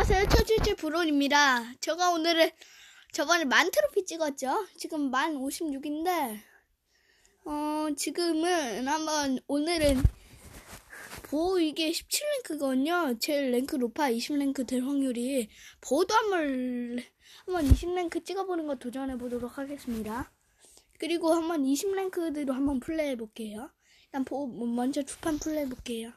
안녕하세요. 초칠칠 브론입니다. 제가 오늘은 저번에 만 트로피 찍었죠? 지금 만 56인데, 어, 지금은 한번, 오늘은, 보호 이게 17랭크거든요. 제일 랭크 높아 20랭크 될 확률이. 보호도 한번, 한번 20랭크 찍어보는 거 도전해보도록 하겠습니다. 그리고 한번 20랭크대로 한번 플레이해볼게요. 일단 보호, 먼저 두판 플레이해볼게요.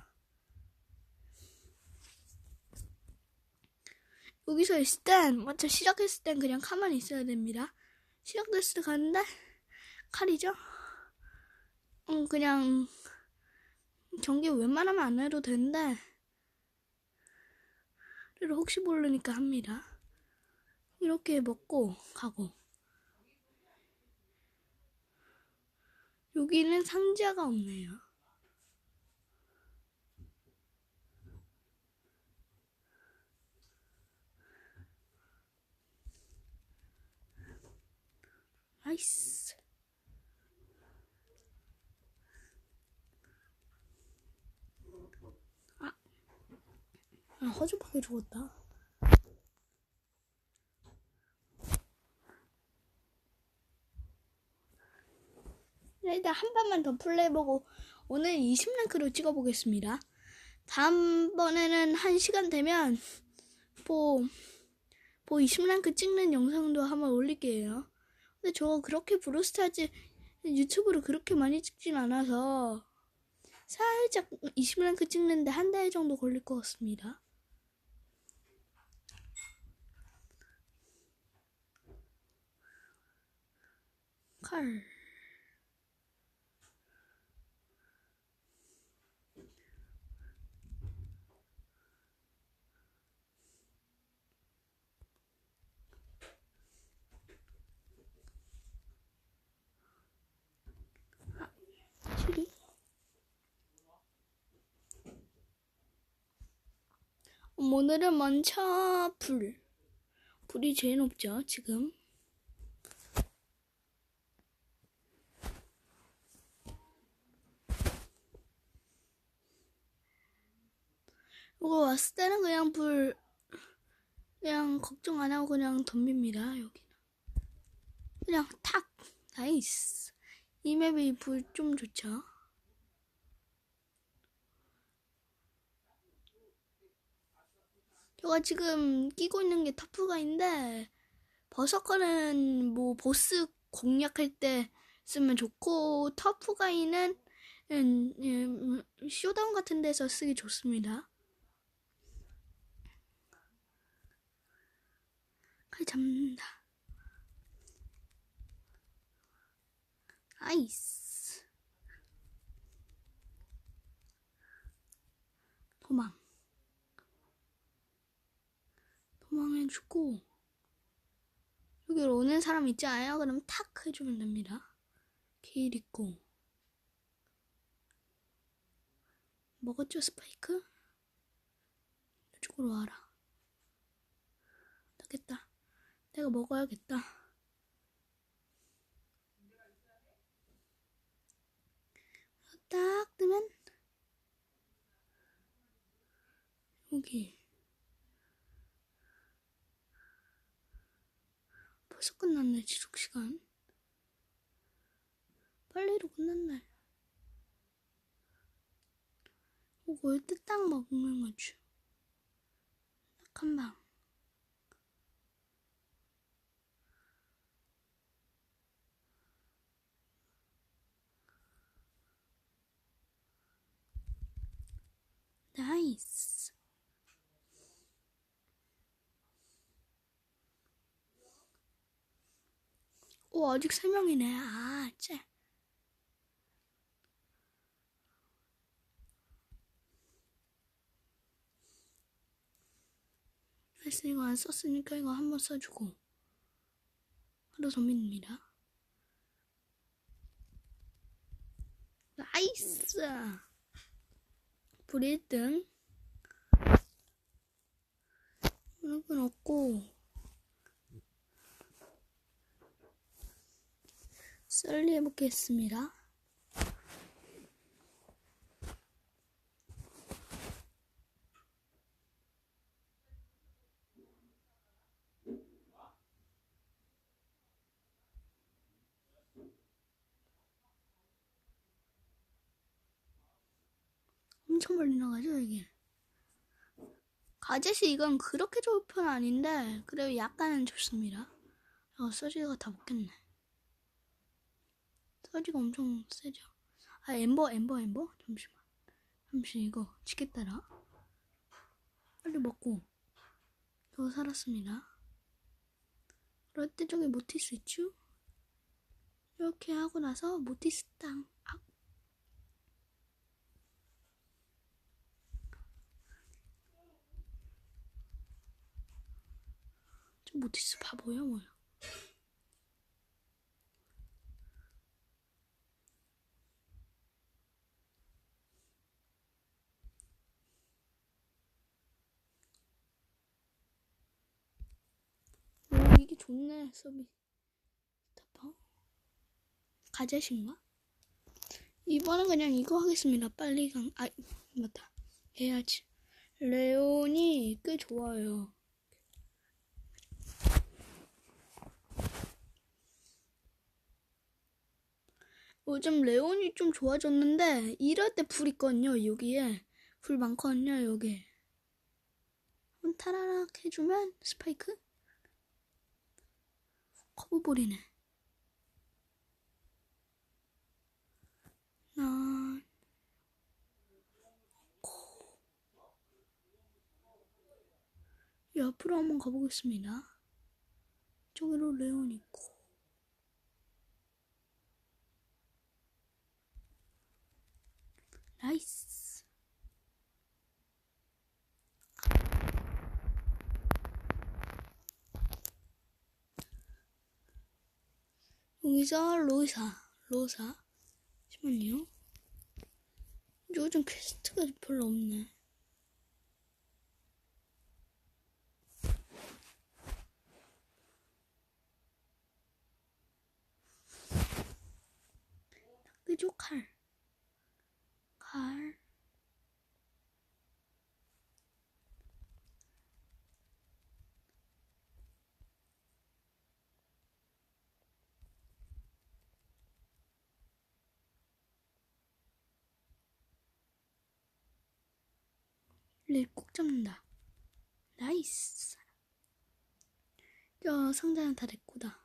여기서 있을 땐 먼저 시작했을 땐 그냥 가만히 있어야 됩니다. 시작됐을 때 가는데 칼이죠? 음 그냥 경기 웬만하면 안 해도 되는데 그래도 혹시 모르니까 합니다. 이렇게 먹고 가고 여기는 상자가 없네요. 나이스. 아, 아 허접하게 죽었다. 일단 한 번만 더 플레이해보고 오늘 20랭크로 찍어보겠습니다. 다음번에는 한 시간 되면 뭐, 뭐 20랭크 찍는 영상도 한번 올릴게요. 근데 저 그렇게 브로스타즈 유튜브를 그렇게 많이 찍진 않아서 살짝 20랭크 찍는데 한 달 정도 걸릴 것 같습니다. 칼. 오늘은 먼저 불. 불이 제일 높죠, 지금. 이거 왔을 때는 그냥 불, 그냥 걱정 안 하고 그냥 덤빕니다, 여기는. 그냥 탁! 나이스. 이 맵이 불 좀 좋죠? 제가 지금 끼고 있는 게 터프가인데 버서커는 뭐 보스 공략할 때 쓰면 좋고 터프가이는 음, 음, 쇼다운 같은 데서 쓰기 좋습니다. 칼 잡는다. 나이스. 도망. 도 망해주고 여기로 오는 사람 있지 않아요? 그럼 탁 해주면 됩니다. 길 있고 먹었죠 스파이크? 이쪽으로 와라. 되겠다. 내가 먹어야겠다. 딱 뜨면 여기 벌써 끝났네 지속 시간. 빨리로 끝났네 이거 이때 딱 먹는 거지 딱 한 방. 나이스 오 아직 세 명이네. 아 쟤. 그래서 이거 안 썼으니까 이거 한번 써주고. 하루 더 믿습니다. 나이스! 불 1등 이건 없고 썰리 해보겠습니다. 엄청 멀리 나가죠 이게? 가젯이 이건 그렇게 좋은 편 아닌데 그래도 약간은 좋습니다. 어, 소리가 다 먹겠네. 서지가 엄청 세죠. 아, 엠버, 엠버, 엠버? 잠시만. 잠시 이거 지겠다라. 빨리 먹고. 저 살았습니다. 그럴 때 저기 모티스 있죠? 이렇게 하고 나서 모티스 땅. 아. 저 모티스 바보야 뭐야? 오 이게 좋네 서비. 스타파. 가젯인가? 이번엔 그냥 이거 하겠습니다. 빨리 강, 아, 맞다. 해야지. 레온이 꽤 좋아요. 요즘 레온이 좀 좋아졌는데, 이럴 때 불 있거든요, 여기에. 불 많거든요, 여기. 타라락 해주면, 스파이크? 커브볼이네. 난 옆으로 한번 가보겠습니다. 저기로 레온 있고. 나이스. 여기서 로사, 로사. 잠시만요. 요즘 퀘스트가 별로 없네. 칼. 칼. 잡는다. 나이스. 저 상자는 다 됐고다.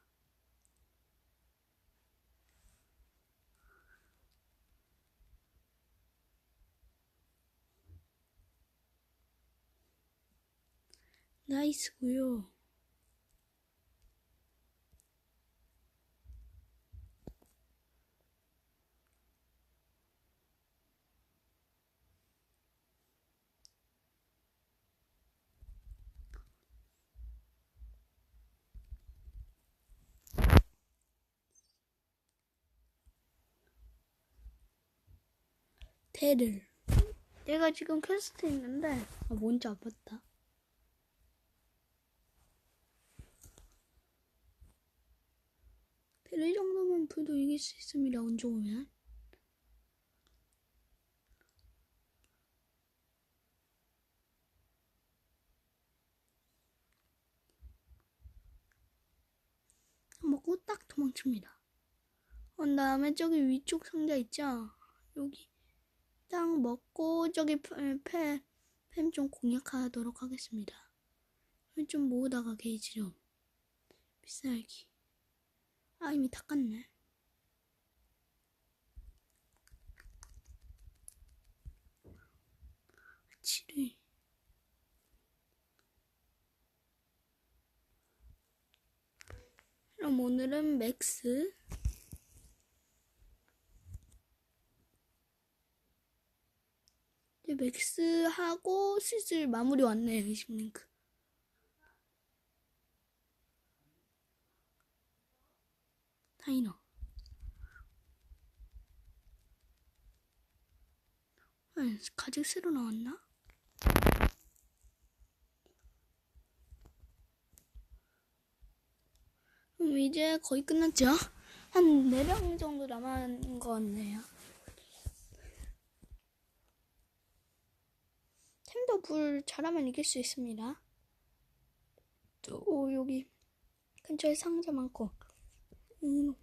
나이스고요. 대를. 내가 지금 퀘스트 있는데 아, 뭔지 아팠다. 이 정도면 불도 이길 수 있습니다. 운 좋으면. 먹고 딱 도망칩니다. 그 다음에 저기 위쪽 상자 있죠? 여기 딱 먹고 저기 팸 좀 공략하도록 하겠습니다. 좀 모으다가 게이지 좀 비싸기. 아 이미 닦았네. 칠위. 그럼 오늘은 맥스 이제 맥스하고 슬슬 마무리 왔네요 20링크 타이너 아, 가죽 새로 나왔나? 그럼 이제 거의 끝났죠? 한 4명 정도 남은 것 같네요. 더불 잘하면 이길 수 있습니다. 또 여기 근처에 상자 많고 음.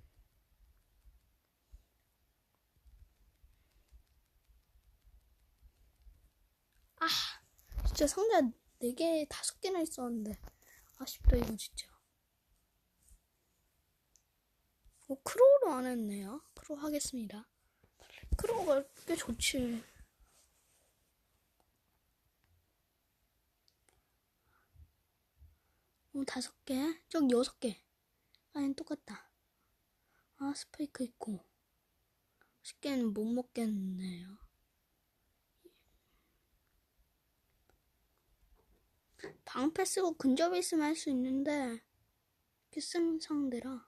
아, 진짜 상자 4개, 5개나 있었는데. 아쉽다, 이거 진짜. 어, 크로우로 안 했네요. 크로우 하겠습니다. 크로우가 꽤 좋지. 어, 다섯 개? 저기 여섯 개. 아니, 똑같다. 아, 스파이크 있고. 10개는 못 먹겠네요. 방패 쓰고 근접에 있으면 할 수 있는데, 필승 상대라.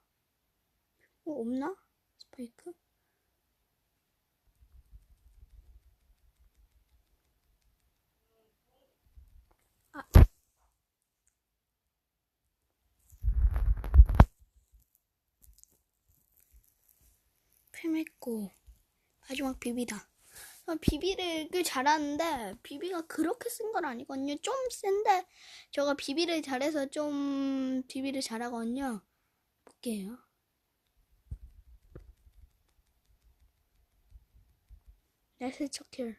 어, 없나? 스파이크? 아. 팸했고 마지막 비비다. 어, 비비를 꽤 잘하는데 비비가 그렇게 쓴 건 아니거든요. 좀 센데 제가 비비를 잘해서 좀 비비를 잘하거든요. 볼게요. 척킬.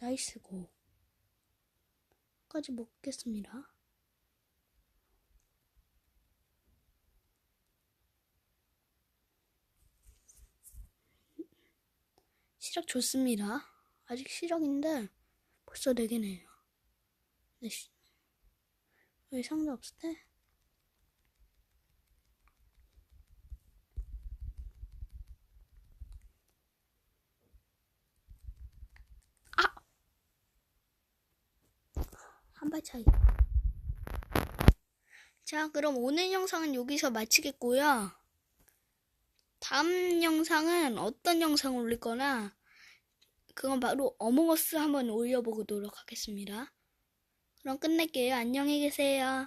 나이스고. 까지 먹겠습니다. 시력 좋습니다. 아직 시력인데 벌써 4개네요. 네, 시... 왜 상자 없을 때? 아! 한 발 차이. 자, 그럼 오늘 영상은 여기서 마치겠고요. 다음 영상은 어떤 영상 올릴 거나 그건 바로 어몽어스 한번 올려보도록 하겠습니다. 그럼 끝낼게요. 안녕히 계세요.